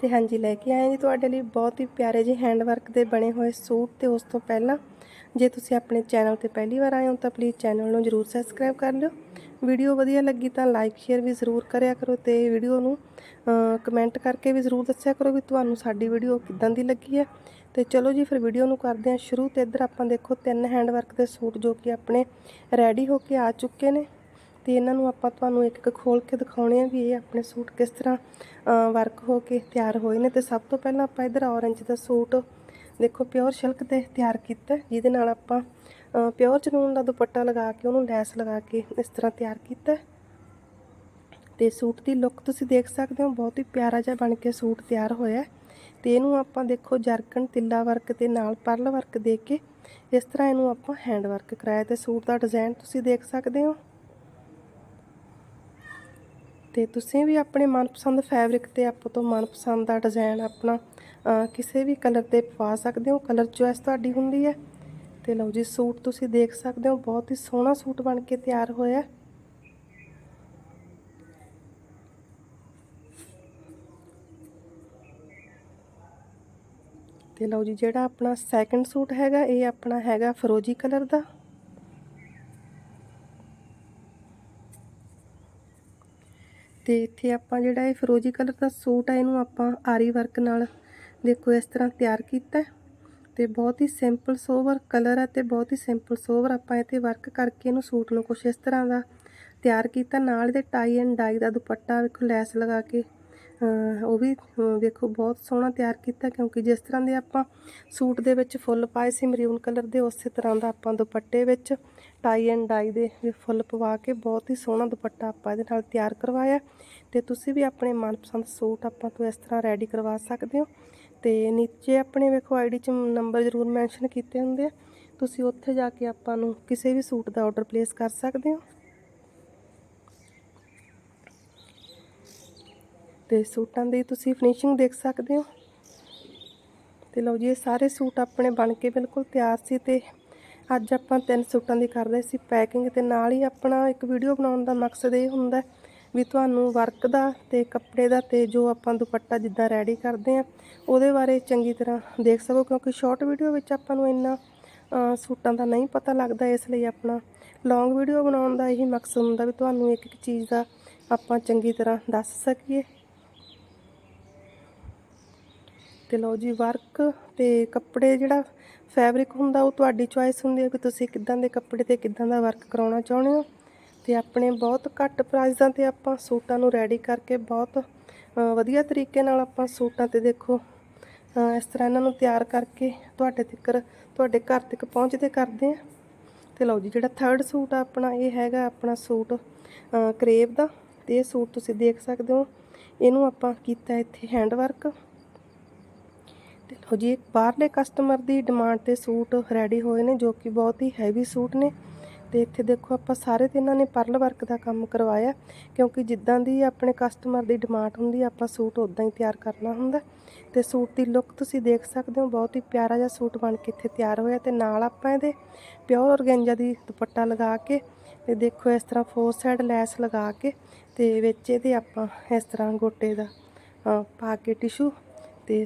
ਤੇ ਹਾਂਜੀ, ਲੈ ਕੇ ਆਏ ਜੀ। ਤੁਹਾਡੇ ਲਈ ਬਹੁਤ ਹੀ ਪਿਆਰੇ ਜਿਹੇ ਹੈਂਡਵਰਕ ਦੇ ਬਣੇ ਹੋਏ ਸੂਟ ਤੇ ਉਸ ਤੋਂ ਪਹਿਲਾਂ ਜੇ ਤੁਸੀਂ ਆਪਣੇ ਚੈਨਲ ਤੇ ਪਹਿਲੀ ਵਾਰ ਆਏ ਹੋ ਤਾਂ ਪਲੀਜ਼ ਚੈਨਲ ਨੂੰ ਜਰੂਰ ਸਬਸਕ੍ਰਾਈਬ ਕਰ ਲਿਓ। ਵੀਡੀਓ ਵਧੀਆ ਲੱਗੀ ਤਾਂ ਲਾਈਕ ਸ਼ੇਅਰ ਵੀ ਜ਼ਰੂਰ ਕਰਿਆ ਕਰੋ ਤੇ ਵੀਡੀਓ ਨੂੰ ਕਮੈਂਟ ਕਰਕੇ ਵੀ ਜ਼ਰੂਰ ਦੱਸਿਆ ਕਰੋ ਵੀ ਤੁਹਾਨੂੰ ਸਾਡੀ ਵੀਡੀਓ ਕਿੱਦਾਂ ਦੀ ਲੱਗੀ ਹੈ। ਤੇ ਚਲੋ ਜੀ, ਫਿਰ ਵੀਡੀਓ ਨੂੰ ਕਰਦੇ ਹਾਂ ਸ਼ੁਰੂ ਤੇ ਇੱਧਰ ਆਪਾਂ ਦੇਖੋ ਤਿੰਨ ਹੈਂਡਵਰਕ ਦੇ ਸੂਟ ਜੋ ਕਿ ਆਪਣੇ ਰੈਡੀ ਹੋ ਕੇ ਆ ਚੁੱਕੇ ਨੇ। ਤੇ ਇਹਨਾਂ ਨੂੰ ਆਪਾਂ ਤੁਹਾਨੂੰ ਇੱਕ ਇੱਕ ਖੋਲ ਕੇ ਦਿਖਾਉਣੇ ਆ ਵੀ ਇਹ ਆਪਣੇ ਸੂਟ ਕਿਸ ਤਰ੍ਹਾਂ ਵਰਕ ਹੋ ਕੇ ਤਿਆਰ ਹੋਏ ਨੇ। ਤੇ ਸਭ ਤੋਂ ਪਹਿਲਾਂ ਆਪਾਂ ਇੱਧਰ ਔਰੰਜ ਦਾ ਸੂਟ ਦੇਖੋ ਪਿਓਰ ਸਿਲਕ ਤੇ ਤਿਆਰ ਕੀਤਾ। ਜਿਹਦੇ ਨਾਲ ਆਪਾਂ ਪਿਓਰ ਚਨੂਨ ਦਾ ਦੁਪੱਟਾ ਲਗਾ ਕੇ, ਉਹਨੂੰ ਲੈਸ ਲਗਾ ਕੇ ਇਸ ਤਰ੍ਹਾਂ ਤਿਆਰ ਕੀਤਾ। ਤੇ ਸੂਟ ਦੀ ਲੁੱਕ ਤੁਸੀਂ ਦੇਖ ਸਕਦੇ ਹੋ, ਬਹੁਤ ਹੀ ਪਿਆਰਾ ਜਿਹਾ ਬਣ ਕੇ ਸੂਟ ਤਿਆਰ ਹੋਇਆ। ਤੇ ਇਹਨੂੰ ਆਪਾਂ ਦੇਖੋ, ਜਰਕਨ, ਤਿੱਲਾ ਵਰਕ ਤੇ ਨਾਲ ਪਰਲ ਵਰਕ ਦੇ ਕੇ ਇਸ ਤਰ੍ਹਾਂ ਇਹਨੂੰ ਆਪਾਂ ਹੈਂਡ ਵਰਕ ਕਰਾਇਆ। ਤੇ ਸੂਟ ਦਾ ਡਿਜ਼ਾਈਨ ਤੁਸੀਂ ਦੇਖ ਸਕਦੇ ਹੋ। ਤੇ ਤੁਸੀਂ ਵੀ ਆਪਣੇ ਮਨਪਸੰਦ ਫੈਬਰਿਕ ਤੇ ਆਪ ਤੋਂ ਮਨਪਸੰਦ ਦਾ ਡਿਜ਼ਾਈਨ ਆਪਣਾ ਕਿਸੇ ਵੀ ਕਲਰ ਤੇ ਪਵਾ ਸਕਦੇ ਹੋ। ਕਲਰ ਚੋਇਸ ਤੁਹਾਡੀ ਹੁੰਦੀ ਹੈ। ਤੇ ਲਓ ਜੀ, ਸੂਟ ਤੁਸੀਂ ਦੇਖ ਸਕਦੇ ਹੋ, ਬਹੁਤ ਹੀ ਸੋਹਣਾ ਸੂਟ ਬਣ ਕੇ ਤਿਆਰ ਹੋਇਆ। ਤੇ ਲਓ ਜੀ, ਜਿਹੜਾ ਆਪਣਾ ਸੈਕੰਡ ਸੂਟ ਹੈਗਾ, ਇਹ ਆਪਣਾ ਹੈਗਾ ਫਰੋਜੀ ਕਲਰ ਦਾ। ਤੇ ਇੱਥੇ ਆਪਾਂ ਜਿਹੜਾ ਇਹ ਫਿਰੋਜ਼ੀ ਕਲਰ ਦਾ ਸੂਟ ਆ, ਇਹਨੂੰ ਆਪਾਂ ਆਰੀ ਵਰਕ ਨਾਲ ਦੇਖੋ ਇਸ ਤਰ੍ਹਾਂ ਤਿਆਰ ਕੀਤਾ ਤੇ ਬਹੁਤ ਹੀ ਸਿੰਪਲ ਸੋਵਰ ਕਲਰ ਹੈ ਤੇ ਬਹੁਤ ਹੀ ਸਿੰਪਲ ਸੋਵਰ ਆਪਾਂ ਇੱਥੇ ਵਰਕ ਕਰਕੇ ਇਹਨੂੰ ਸੂਟ ਨੂੰ ਕੁਝ ਇਸ ਤਰ੍ਹਾਂ ਦਾ ਤਿਆਰ ਕੀਤਾ। ਨਾਲ ਇਹਦੇ ਟਾਈ ਐਂਡ ਡਾਈ ਦਾ ਦੁਪੱਟਾ ਵੇਖੋ ਲੈਸ ਲਗਾ ਕੇ ਉਹ ਵੀ ਦੇਖੋ ਬਹੁਤ ਸੋਹਣਾ ਤਿਆਰ ਕੀਤਾ ਕਿਉਂਕਿ ਜਿਸ ਤਰ੍ਹਾਂ ਦੇ ਆਪਾਂ ਸੂਟ ਦੇ ਵਿੱਚ ਫੁੱਲ ਪਾਏ ਸੀ ਮਰੂਨ ਕਲਰ ਦੇ, ਉਸੇ ਤਰ੍ਹਾਂ ਦਾ ਆਪਾਂ ਦੁਪੱਟੇ ਵਿੱਚ ਟਾਈ ਐਂਡ ਡਾਈ ਦੇ ਫੁੱਲ ਪਵਾ ਕੇ ਬਹੁਤ ਹੀ ਸੋਹਣਾ ਦੁਪੱਟਾ ਆਪਾਂ ਇਹਦੇ ਨਾਲ ਤਿਆਰ ਕਰਵਾਇਆ ਤੇ ਤੁਸੀਂ ਵੀ ਆਪਣੇ ਮਨਪਸੰਦ ਸੂਟ ਆਪਾਂ ਤੋਂ ਇਸ ਤਰ੍ਹਾਂ ਰੈਡੀ ਕਰਵਾ ਸਕਦੇ ਹੋ। ਤੇ ਨੀਚੇ ਆਪਣੇ ਵੇਖੋ ਆਈਡੀ 'ਚ ਨੰਬਰ ਜ਼ਰੂਰ ਮੈਂਸ਼ਨ ਕੀਤੇ ਹੁੰਦੇ ਆ। ਤੁਸੀਂ ਉੱਥੇ ਜਾ ਕੇ ਆਪਾਂ ਨੂੰ ਕਿਸੇ ਵੀ ਸੂਟ ਦਾ ਆਰਡਰ ਪਲੇਸ ਕਰ ਸਕਦੇ ਹੋ। ਤੇ ਸੂਟਾਂ ਦੀ ਤੁਸੀਂ ਫਿਨਿਸ਼ਿੰਗ ਦੇਖ ਸਕਦੇ ਹੋ। ਤੇ ਲਓ ਜੀ, ਇਹ ਸਾਰੇ ਸੂਟ ਆਪਣੇ ਬਣ ਕੇ ਬਿਲਕੁਲ ਤਿਆਰ ਸੀ ਤੇ ਅੱਜ ਆਪਾਂ ਤਿੰਨ ਸੂਟਾਂ ਦੀ ਕਰ ਰਹੇ ਸੀ ਪੈਕਿੰਗ ਤੇ ਨਾਲ ਹੀ ਆਪਣਾ ਇੱਕ ਵੀਡੀਓ ਬਣਾਉਣ ਦਾ ਮਕਸਦ ਇਹ ਹੁੰਦਾ ਵੀ ਤੁਹਾਨੂੰ ਵਰਕ ਦਾ ਤੇ ਕੱਪੜੇ ਦਾ ਤੇ ਜੋ ਆਪਾਂ ਦੁਪੱਟਾ ਜਿੱਦਾਂ ਰੈਡੀ ਕਰਦੇ ਆ ਉਹਦੇ ਬਾਰੇ ਚੰਗੀ ਤਰ੍ਹਾਂ ਦੇਖ ਸਕੋ, ਕਿਉਂਕਿ ਸ਼ਾਰਟ ਵੀਡੀਓ ਵਿੱਚ ਆਪਾਂ ਨੂੰ ਇੰਨਾ ਸੂਟਾਂ ਦਾ ਨਹੀਂ ਪਤਾ ਲੱਗਦਾ, ਇਸ ਲਈ ਆਪਣਾ ਲੌਂਗ ਵੀਡੀਓ ਬਣਾਉਣ ਦਾ ਇਹੀ ਮਕਸਦ ਹੁੰਦਾ ਵੀ ਤੁਹਾਨੂੰ ਇੱਕ ਇੱਕ ਚੀਜ਼ ਦਾ ਆਪਾਂ ਚੰਗੀ ਤਰ੍ਹਾਂ ਦੱਸ ਸਕੀਏ। ਤੇ ਲਓ ਜੀ ਵਰਕ ਤੇ ਕੱਪੜੇ ਜਿਹੜਾ ਫੈਬਰਿਕ ਹੁੰਦਾ, ਉਹ ਤੁਹਾਡੀ ਚੁਆਇਸ ਹੁੰਦੀ ਹੈ ਕਿ ਤੁਸੀਂ ਕਿੱਦਾਂ ਦੇ ਕੱਪੜੇ ਤੇ ਕਿੱਦਾਂ ਦਾ ਵਰਕ ਕਰਾਉਣਾ ਚਾਹੁੰਦੇ ਹੋ। ਤੇ ਆਪਣੇ ਬਹੁਤ ਘੱਟ ਪ੍ਰਾਈਸਾਂ ਤੇ ਆਪਾਂ ਸੂਟਾਂ ਨੂੰ ਰੈਡੀ ਕਰਕੇ ਬਹੁਤ ਵਧੀਆ ਤਰੀਕੇ ਨਾਲ ਆਪਾਂ ਸੂਟਾਂ ਤੇ ਦੇਖੋ ਇਸ ਤਰ੍ਹਾਂ ਇਹਨਾਂ ਨੂੰ ਤਿਆਰ ਕਰਕੇ ਤੁਹਾਡੇ ਤੱਕ ਤੁਹਾਡੇ ਘਰ ਤੱਕ ਪਹੁੰਚਦੇ ਕਰਦੇ ਆ ਤੇ ਲਓ ਜੀ, ਜਿਹੜਾ ਥਰਡ ਸੂਟ ਆ ਆਪਣਾ, ਇਹ ਹੈਗਾ ਆਪਣਾ ਸੂਟ ਕਰੇਵ ਦਾ। ਤੇ ਇਹ ਸੂਟ ਤੁਸੀਂ ਦੇਖ ਸਕਦੇ ਹੋ। ਇਹਨੂੰ ਆਪਾਂ ਕੀਤਾ ਇੱਥੇ ਹੈਂਡ ਵਰਕ ਤੇ ਜੀ, ਬਾਹਰਲੇ ਕਸਟਮਰ ਦੀ ਡਿਮਾਂਡ ਤੇ ਸੂਟ ਰੈਡੀ ਹੋਏ ਨੇ ਜੋ ਕਿ ਬਹੁਤ ਹੀ ਹੈਵੀ ਸੂਟ ਨੇ। ਤੇ ਇੱਥੇ ਦੇਖੋ ਆਪਾਂ ਸਾਰੇ ਤੇ ਇਹਨਾਂ ਨੇ ਪਰਲ ਵਰਕ ਦਾ ਕੰਮ ਕਰਵਾਇਆ, ਕਿਉਂਕਿ ਜਿੱਦਾਂ ਦੀ ਆਪਣੇ ਕਸਟਮਰ ਦੀ ਡਿਮਾਂਡ ਹੁੰਦੀ ਆਪਾਂ ਸੂਟ ਉਦਾਂ ਹੀ ਤਿਆਰ ਕਰਨਾ ਹੁੰਦਾ। ਤੇ ਸੂਟ ਦੀ ਲੁੱਕ ਤੁਸੀਂ ਦੇਖ ਸਕਦੇ ਹੋ, ਬਹੁਤ ਹੀ ਪਿਆਰਾ ਜਿਹਾ ਸੂਟ ਬਣ ਕੇ ਇੱਥੇ ਤਿਆਰ ਹੋਇਆ ਤੇ ਨਾਲ ਆਪਾਂ ਇਹਦੇ ਪਿਓਰ ਔਰਗੈਂਜਾ ਦੀ ਦੁਪੱਟਾ ਲਗਾ ਕੇ ਤੇ ਦੇਖੋ ਇਸ ਤਰ੍ਹਾਂ ਫੋਰ ਸਾਈਡ ਲੈਸ ਲਗਾ ਕੇ ਤੇ ਵਿੱਚ ਇਹਦੇ ਆਪਾਂ ਇਸ ਤਰ੍ਹਾਂ ਗੋਟੇ ਦਾ ਪਾ ਕੇ ਟਿਸ਼ੂ ਤੇ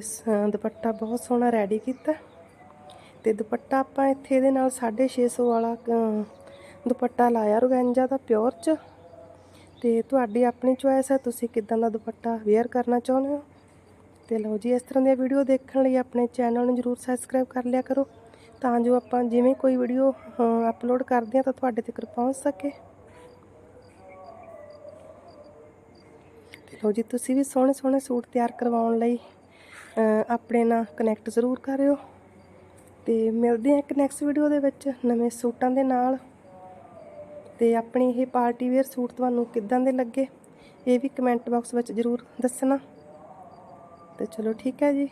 ਦੁਪੱਟਾ ਬਹੁਤ ਸੋਹਣਾ ਰੈਡੀ ਕੀਤਾ। ਤੇ ਦੁਪੱਟਾ ਆਪਾਂ ਇੱਥੇ ਇਹਦੇ ਨਾਲ 650 ਵਾਲਾ ਦੁਪੱਟਾ ਲਾਇਆ ਰੁਗੈਂਜਾ ਦਾ ਪਿਓਰ ਚ। ਤੇ ਤੁਹਾਡੀ ਆਪਣੀ ਚੁਆਇਸ ਹੈ, ਤੁਸੀਂ ਕਿਦਾਂ ਦਾ ਦੁਪੱਟਾ ਵੇਅਰ ਕਰਨਾ ਚਾਹੁੰਦੇ ਹੋ? ਤੇ ਲਓ ਜੀ, ਇਸ ਤਰ੍ਹਾਂ ਦੀਆਂ ਵੀਡੀਓ ਦੇਖਣ ਲਈ ਆਪਣੇ ਚੈਨਲ ਨੂੰ ਜਰੂਰ ਸਬਸਕ੍ਰਾਈਬ ਕਰ ਲਿਆ ਕਰੋ। ਤਾਂ ਜੋ ਆਪਾਂ ਜਿਵੇਂ ਕੋਈ ਵੀਡੀਓ ਅਪਲੋਡ ਕਰਦੇ ਆ ਤਾਂ ਤੁਹਾਡੇ ਤੱਕ ਪਹੁੰਚ ਸਕੇ। ਤੇ ਲਓ ਜੀ, ਤੁਸੀਂ ਵੀ ਸੋਹਣੇ ਸੋਹਣੇ ਸੂਟ ਤਿਆਰ ਕਰਵਾਉਣ ਲਈ ਆਪਣੇ ਨਾਲ ਕਨੈਕਟ ਜ਼ਰੂਰ ਕਰਿਓ ਤੇ ਮਿਲਦੇ ਹਾਂ ਇੱਕ ਨੈਕਸਟ ਵੀਡੀਓ ਦੇ ਵਿੱਚ ਨਵੇਂ ਸੂਟਾਂ ਦੇ ਨਾਲ। ਤੇ ਆਪਣੀ ਇਹ ਪਾਰਟੀ ਵੇਅਰ ਸੂਟ ਤੁਹਾਨੂੰ ਕਿੱਦਾਂ ਦੇ ਲੱਗੇ, ਇਹ ਵੀ ਕਮੈਂਟ ਬਾਕਸ ਵਿੱਚ ਜ਼ਰੂਰ ਦੱਸਣਾ। ਤੇ ਚਲੋ ਠੀਕ ਹੈ ਜੀ।